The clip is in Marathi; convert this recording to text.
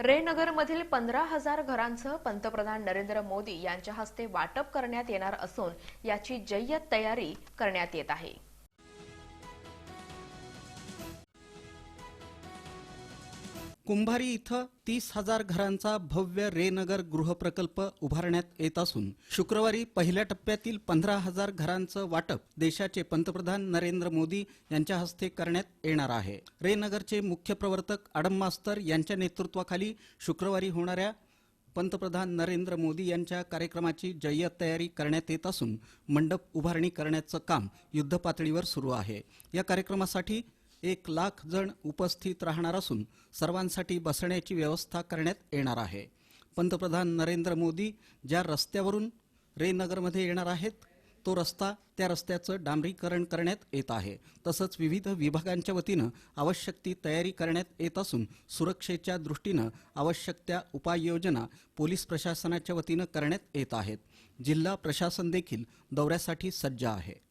रेनगरमधील पंधरा हजार घरांचं पंतप्रधान नरेंद्र मोदी यांच्या हस्ते वाटप करण्यात येणार असून याची जय्यत तयारी करण्यात येत आहे. कुंभारी इथं तीस हजार घरांचा भव्य रेनगर गृहप्रकल्प उभारण्यात येत असून शुक्रवारी पहिल्या टप्प्यातील पंधरा हजार घरांचं वाटप देशाचे पंतप्रधान नरेंद्र मोदी यांच्या हस्ते करण्यात येणार आहे. रेनगरचे मुख्य प्रवर्तक अडम मास्तर यांच्या नेतृत्वाखाली शुक्रवारी होणाऱ्या पंतप्रधान नरेंद्र मोदी यांच्या कार्यक्रमाची जय्यत तयारी करण्यात येत असून मंडप उभारणी करण्याचं काम युद्धपातळीवर सुरू आहे. या कार्यक्रमासाठी एक लाख जण उपस्थित राहणार असून सर्वांसाठी बसण्याची व्यवस्था करण्यात येणार आहे. पंतप्रधान नरेंद्र मोदी ज्या रस्त्यावरून रेनगरमध्ये येणार आहेत तो रस्ता त्या रस्त्याचं डांबरीकरण करण्यात येत आहे. तसंच विविध विभागांच्या वतीनं आवश्यक ती तयारी करण्यात येत असून सुरक्षेच्या दृष्टीनं आवश्यक त्या उपाययोजना पोलीस प्रशासनाच्या वतीनं करण्यात येत आहेत. जिल्हा प्रशासन देखील दौऱ्यासाठी सज्ज आहे.